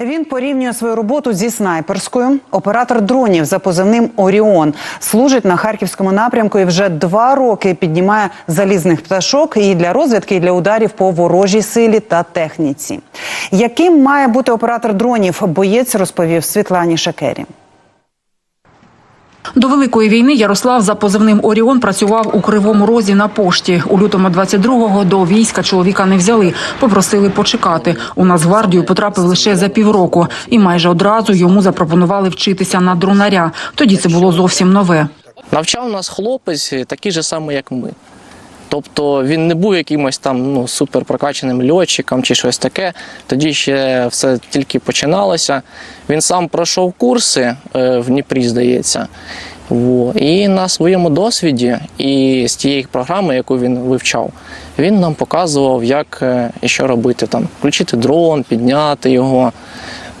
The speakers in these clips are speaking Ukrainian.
Він порівнює свою роботу зі снайперською. Оператор дронів за позивним Оріон служить на харківському напрямку і вже два роки піднімає залізних пташок і для розвідки, і для ударів по ворожій силі та техніці. Яким має бути оператор дронів? Боєць розповів Світлані Шакері. До великої війни Ярослав за позивним Оріон працював у кривому розі на пошті. У лютому 22-го до війська чоловіка не взяли, попросили почекати. У Нацгвардію потрапив лише за півроку, і майже одразу йому запропонували вчитися на дронаря. Тоді це було зовсім нове. Навчав нас хлопець такий же самий, як ми. Тобто він не був якимось там ну, супер прокачаним льотчиком чи щось таке. Тоді ще все тільки починалося. Він сам пройшов курси е, в Дніпрі, здається. Во. І на своєму досвіді і з тієї програми, яку він вивчав, він нам показував, як е, і що робити. Там, включити дрон, підняти його,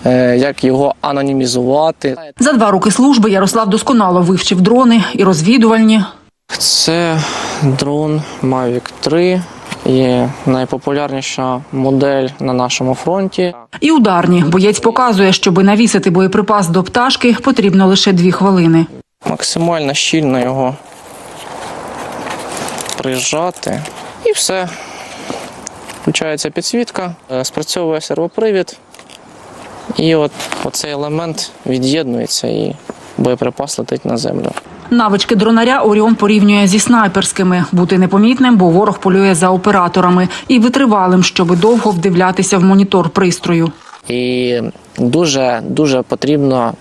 е, як його анонімізувати. За два роки служби Ярослав досконало вивчив дрони і розвідувальні. Це дрон Mavic 3. Є найпопулярніша модель на нашому фронті. І ударні боєць показує, щоби навісити боєприпас до пташки, потрібно лише дві хвилини. Максимально щільно його прижати і все. Включається підсвітка, е, спрацьовує сервопривід, і от оцей елемент від'єднується і боєприпас летить на землю. Навички дронаря Оріон порівнює зі снайперськими бути непомітним, бо ворог полює за операторами, і витривалим, щоби довго вдивлятися в монітор пристрою. І дуже дуже потрібно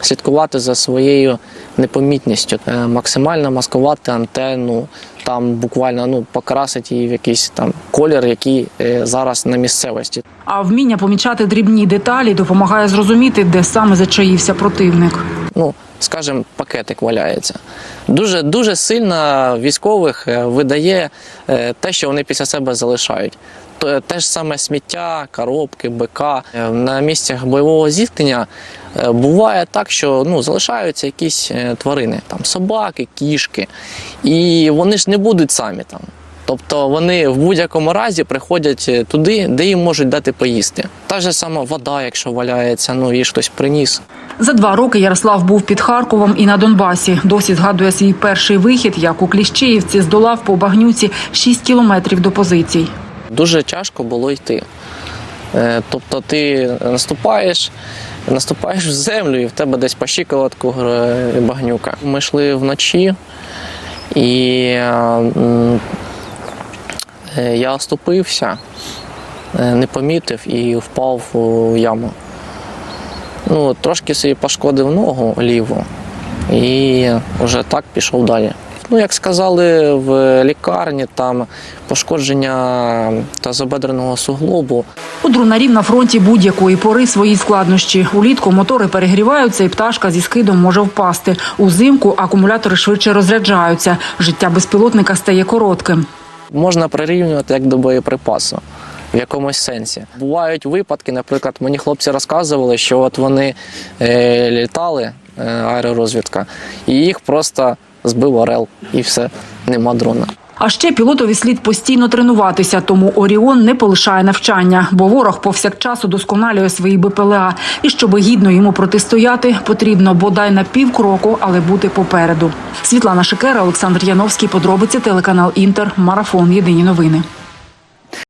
слідкувати за своєю непомітністю, Е, максимально маскувати антенну, там буквально ну покрасити її в якийсь там колір, який е, зараз на місцевості. А вміння помічати дрібні деталі допомагає зрозуміти, де саме зачаївся противник. Ну, скажімо, пакетик валяється. Дуже дуже сильно військових е, видає е, те, що вони після себе залишають. Те ж саме сміття, коробки, БК. Е, На місцях бойового зіткнення буває так, що ну, залишаються якісь тварини, там собаки, кішки, і вони ж не будуть самі там. Тобто вони в будь-якому разі приходять е, туди, де їм можуть дати поїсти. Та ж сама вода, якщо валяється, ну її хтось приніс. За два роки Ярослав був під Харковом і на Донбасі. Досі згадує свій перший вихід, як у Кліщеївці здолав по багнюці 6 кілометрів до позицій. дуже тяжко було йти. Е, Тобто ти наступаєш, наступаєш в землю, і в тебе десь по щиколотку багнюка. Ми йшли вночі, і я оступився, е, не помітив і впав у яму. Ну, трошки собі пошкодив ногу ліву і вже так пішов далі. Ну, як сказали в лікарні, там пошкодження тазобедреного суглобу. У дронарів на фронті будь-якої пори свої складнощі. Улітку мотори перегріваються, і пташка зі скидом може впасти. Узимку акумулятори швидше розряджаються. Життя безпілотника стає коротким. Можна прирівнювати як до боєприпасу в якомусь сенсі. Бувають випадки, наприклад, мені хлопці розказували, що от вони е, літали, е, аеророзвідка, і їх просто збив орел, і все, нема дрона. А ще пілотові слід постійно тренуватися, тому Оріон не полишає навчання, бо ворог повсякчас удосконалює свої БПЛА. І щоб гідно йому протистояти, потрібно бодай на півкроку, але бути попереду. Світлана Шикера, Олександр Яновський. Подробиці телеканал Інтер. Марафон. Єдині новини.